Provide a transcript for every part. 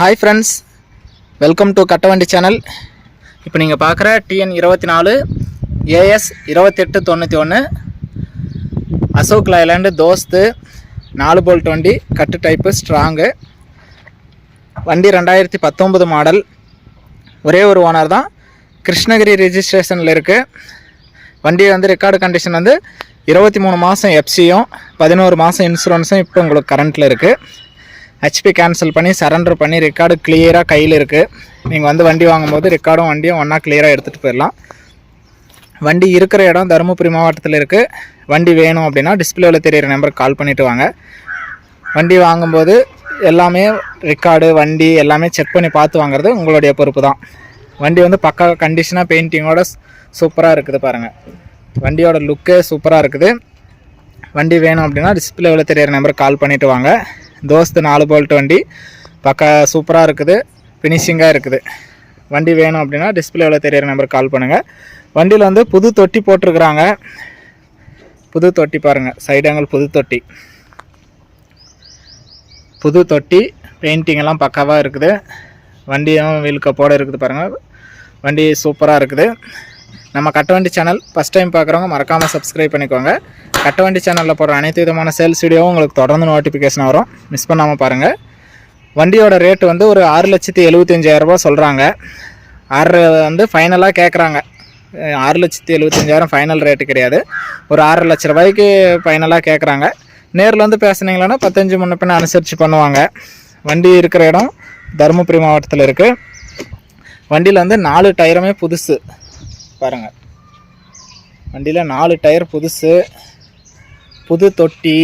Hi friends welcome to Kattavandi channel இப்போ நீங்கள் பார்க்குற டிஎன் இருபத்தி நாலு ஏஎஸ் இருபத்தெட்டு தொண்ணூற்றி ஒன்று அசோக் லைலாண்டு தோஸ்து நாலு போல்ட் வண்டி கட்டு டைப்பு ஸ்ட்ராங்கு வண்டி ரெண்டாயிரத்தி பத்தொம்பது மாடல் ஒரே ஒரு ஓனர் தான். கிருஷ்ணகிரி ரிஜிஸ்ட்ரேஷனில் இருக்குது வண்டி வந்து ரெக்கார்டு கண்டிஷன் வந்து இருபத்தி மூணு மாதம் எஃப்சியும் பதினோரு மாதம் இன்சூரன்ஸும் இப்போ உங்களுக்கு கரண்ட்டில் இருக்குது ஹெச்பி கேன்சல் பண்ணி சரண்டர் பண்ணி ரெக்கார்டு கிளியராக கையில் இருக்குது நீங்கள் வந்து வண்டி வாங்கும்போது ரெக்கார்டும் வண்டியும் ஒன்றா கிளியராக எடுத்துகிட்டு போயிடலாம். வண்டி இருக்கிற இடம் தருமபுரி மாவட்டத்தில் இருக்குது வண்டி வேணும் அப்படின்னா டிஸ்பிளேவில் தெரியிற நம்பருக்கு கால் பண்ணிவிட்டு வாங்க. வண்டி வாங்கும்போது எல்லாமே ரெக்கார்டு வண்டி எல்லாமே செக் பண்ணி பார்த்து வாங்குறது உங்களுடைய பொறுப்பு தான். வண்டி வந்து பக்கா கண்டிஷனாக பெயிண்டிங்கோட சூப்பராக இருக்குது பாருங்கள் வண்டியோட லுக்கே சூப்பராக இருக்குது. வண்டி வேணும் அப்படின்னா டிஸ்பிளேவில் தெரியிற நம்பருக்கு கால் பண்ணிவிட்டு வாங்க. தோஸ்து நாலு போல்ட் வண்டி. பக்கா சூப்பராக இருக்குது. ஃபினிஷிங்காக இருக்குது. வண்டி வேணும் அப்படின்னா டிஸ்பிளேவில் தெரியிற நம்பருக்கு கால் பண்ணுங்கள் வண்டியில் வந்து புது தொட்டி போட்டிருக்கிறாங்க. புது தொட்டி பாருங்கள் சைடு புது தொட்டி. புது தொட்டி. பெயிண்டிங் எல்லாம் பக்காவாக இருக்குது. வண்டியும் வீல் கப்போட இருக்குது பாருங்கள் வண்டி சூப்பராக இருக்குது. நம்ம கட்டவண்டி சேனல் ஃபஸ்ட் டைம் பார்க்குறவங்க மறக்காமல் சப்ஸ்கிரைப் பண்ணிக்கோங்க. கட்டவண்டி சேனலில் போடுற அனைத்து விதமான சேல்ஸ் வீடியோவும் உங்களுக்கு தொடர்ந்து நோட்டிஃபிகேஷன் வரும். மிஸ் பண்ணாமல் பாருங்கள் வண்டியோட ரேட்டு வந்து ஒரு ஆறு லட்சத்தி எழுபத்தஞ்சாயிரரூபா சொல்கிறாங்க ஆறு வந்து ஃபைனலாக கேட்குறாங்க ஆறு லட்சத்தி எழுபத்தஞ்சாயிரம் ஃபைனல் ரேட்டு கிடையாது. ஒரு ஆறு லட்ச ரூபாய்க்கு ஃபைனலாக கேட்குறாங்க நேரில் வந்து பேசுனீங்களன்னா பத்தஞ்சு முன்ன பின்ன அனுசரித்து பண்ணுவாங்க. வண்டி இருக்கிற இடம் தருமபுரி மாவட்டத்தில் இருக்குது வண்டியில் வந்து நாலு டயருமே புதுசு. பாருங்கள் வண்டியில் நாலு டயர் புதுசு புது தொட்டி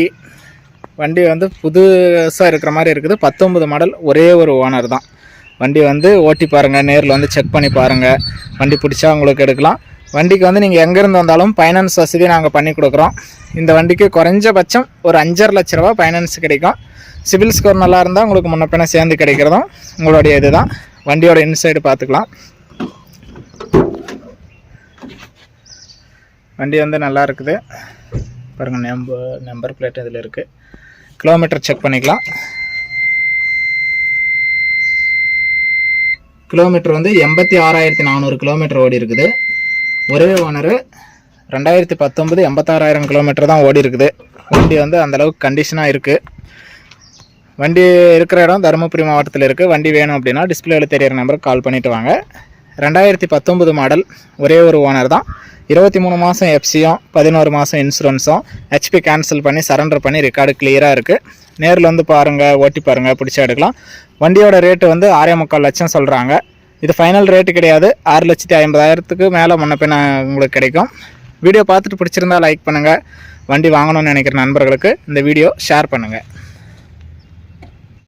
வண்டி வந்து புதுசாக இருக்கிற மாதிரி இருக்குது. பத்தொம்பது மாடல் ஒரே ஒரு ஓனர் தான். வண்டி வந்து ஓட்டி பாருங்கள் நேரில் வந்து செக் பண்ணி பாருங்கள் வண்டி பிடிச்சா உங்களுக்கு எடுக்கலாம். வண்டிக்கு வந்து நீங்கள் எங்கேருந்து வந்தாலும் ஃபைனான்ஸ் வசதி நாங்கள் பண்ணி கொடுக்குறோம். இந்த வண்டிக்கு குறைஞ்சபட்சம் ஒரு அஞ்சரை லட்ச ரூபா ஃபைனான்ஸ் கிடைக்கும். சிவில் ஸ்கோர் நல்லா இருந்தால் உங்களுக்கு முன்ன பின்ன சேர்ந்து கிடைக்கிறதும் உங்களுடைய இதுதான். வண்டியோட இன்சைடு பார்த்துக்கலாம். வண்டி வந்து நல்லா இருக்குது. பாருங்கள் நம்பர் நம்பர் பிளேட் இதில் இருக்குது கிலோமீட்டர் செக் பண்ணிக்கலாம். கிலோமீட்டர் வந்து எண்பத்தி ஆறாயிரத்தி நானூறு கிலோமீட்டர் ஓடி இருக்குது. ஒரே ஓனரு ரெண்டாயிரத்தி பத்தொம்பது எண்பத்தாறாயிரம் கிலோமீட்டர் தான் ஓடி இருக்குது. வண்டி வந்து அந்தளவுக்கு கண்டிஷனாக இருக்குது வண்டி இருக்கிற இடம் தருமபுரி மாவட்டத்தில் இருக்குது வண்டி வேணும் அப்படின்னா டிஸ்பிளேவில் தெரியிற நம்பருக்கு கால் பண்ணிவிட்டு வாங்க. ரெண்டாயிரத்தி பத்தொம்பது மாடல் ஒரே ஒரு ஓனர் தான். இருபத்தி மூணு மாதம் எஃப்சியும் பதினோரு மாதம் இன்சூரன்ஸும் ஹெச்பி கேன்சல் பண்ணி சரண்டர் பண்ணி ரெக்கார்டு கிளியராக இருக்குது நேரில் வந்து பாருங்கள் ஓட்டி பாருங்கள் பிடிச்சா எடுக்கலாம். வண்டியோட ரேட்டு வந்து ஆறே முக்கால் லட்சம் சொல்கிறாங்க இது ஃபைனல் ரேட்டு கிடையாது. ஆறு லட்சத்தி ஐம்பதாயிரத்துக்கு மேலே முன்ன பின்ன உங்களுக்கு கிடைக்கும். வீடியோ பார்த்துட்டு பிடிச்சிருந்தா லைக் பண்ணுங்கள் வண்டி வாங்கணும்னு நினைக்கிற நண்பர்களுக்கு இந்த வீடியோ ஷேர் பண்ணுங்கள்